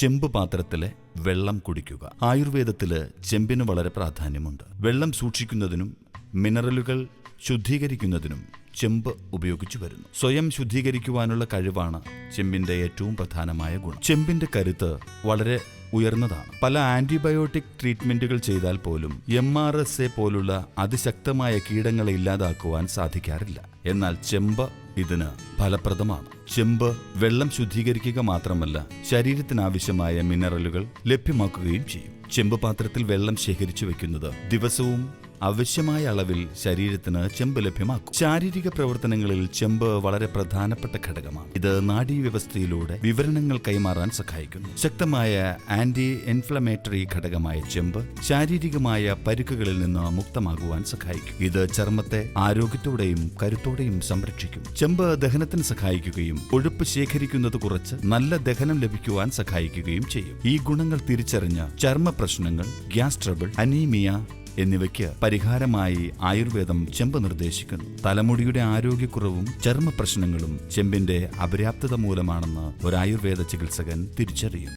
ചെമ്പ് പാത്രത്തിലെ വെള്ളം കുടിക്കുക. ആയുർവേദത്തിൽ ചെമ്പിന് വളരെ പ്രാധാന്യമുണ്ട്. വെള്ളം സൂക്ഷിക്കുന്നതിനും മിനറലുകൾ ശുദ്ധീകരിക്കുന്നതിനും ചെമ്പ് ഉപയോഗിച്ചു വരുന്നു. സ്വയം ശുദ്ധീകരിക്കുവാനുള്ള കഴിവാണ് ചെമ്പിന്റെ ഏറ്റവും പ്രധാനമായ ഗുണം. ചെമ്പിന്റെ കരുത്ത് വളരെ ഉയർന്നതാണ്. പല ആന്റിബയോട്ടിക് ട്രീറ്റ്മെന്റുകൾ ചെയ്താൽ പോലും എം ആർ എസ് എ പോലുള്ള അതിശക്തമായ കീടങ്ങളെ ഇല്ലാതാക്കുവാൻ സാധിക്കാറില്ല. എന്നാൽ ചെമ്പ് ഇതിന് ഫലപ്രദമാണ്. ചെമ്പ് വെള്ളം ശുദ്ധീകരിക്കുക മാത്രമല്ല ശരീരത്തിനാവശ്യമായ മിനറലുകൾ ലഭ്യമാക്കുകയും ചെയ്യും. ചെമ്പ് പാത്രത്തിൽ വെള്ളം ശേഖരിച്ചു വെക്കുന്നത് ദിവസവും ആവശ്യമായ അളവിൽ ശരീരത്തിന് ചെമ്പ് ലഭ്യമാക്കും. ശാരീരിക പ്രവർത്തനങ്ങളിൽ ചെമ്പ് വളരെ പ്രധാനപ്പെട്ട ഘടകമാണ്. ഇത് നാഡീവ്യവസ്ഥയിലൂടെ വിവരണങ്ങൾ കൈമാറാൻ സഹായിക്കുന്നു. ശക്തമായ ആന്റി ഇൻഫ്ലമേറ്ററി ഘടകമായ ചെമ്പ് ശാരീരികമായ പരുക്കുകളിൽ നിന്ന് മുക്തമാകുവാൻ സഹായിക്കും. ഇത് ചർമ്മത്തെ ആരോഗ്യത്തോടെയും കരുത്തോടെയും സംരക്ഷിക്കും. ചെമ്പ് ദഹനത്തിന് സഹായിക്കുകയും കൊഴുപ്പ് ശേഖരിക്കുന്നത് കുറച്ച് നല്ല ദഹനം ലഭിക്കുവാൻ സഹായിക്കുകയും ചെയ്യും. ഈ ഗുണങ്ങൾ തിരിച്ചറിഞ്ഞ ചർമ്മ പ്രശ്നങ്ങൾ ഗ്യാസ് ട്രബിൾ അനീമിയ എന്നിവയ്ക്ക് പരിഹാരമായി ആയുർവേദം ചെമ്പ് നിർദ്ദേശിക്കുന്നു. തലമുടിയുടെ ആരോഗ്യക്കുറവും ചർമ്മ പ്രശ്നങ്ങളും ചെമ്പിന്റെ അപര്യാപ്തത മൂലമാണെന്ന് ഒരു ആയുർവേദ ചികിത്സകൻ തിരിച്ചറിയും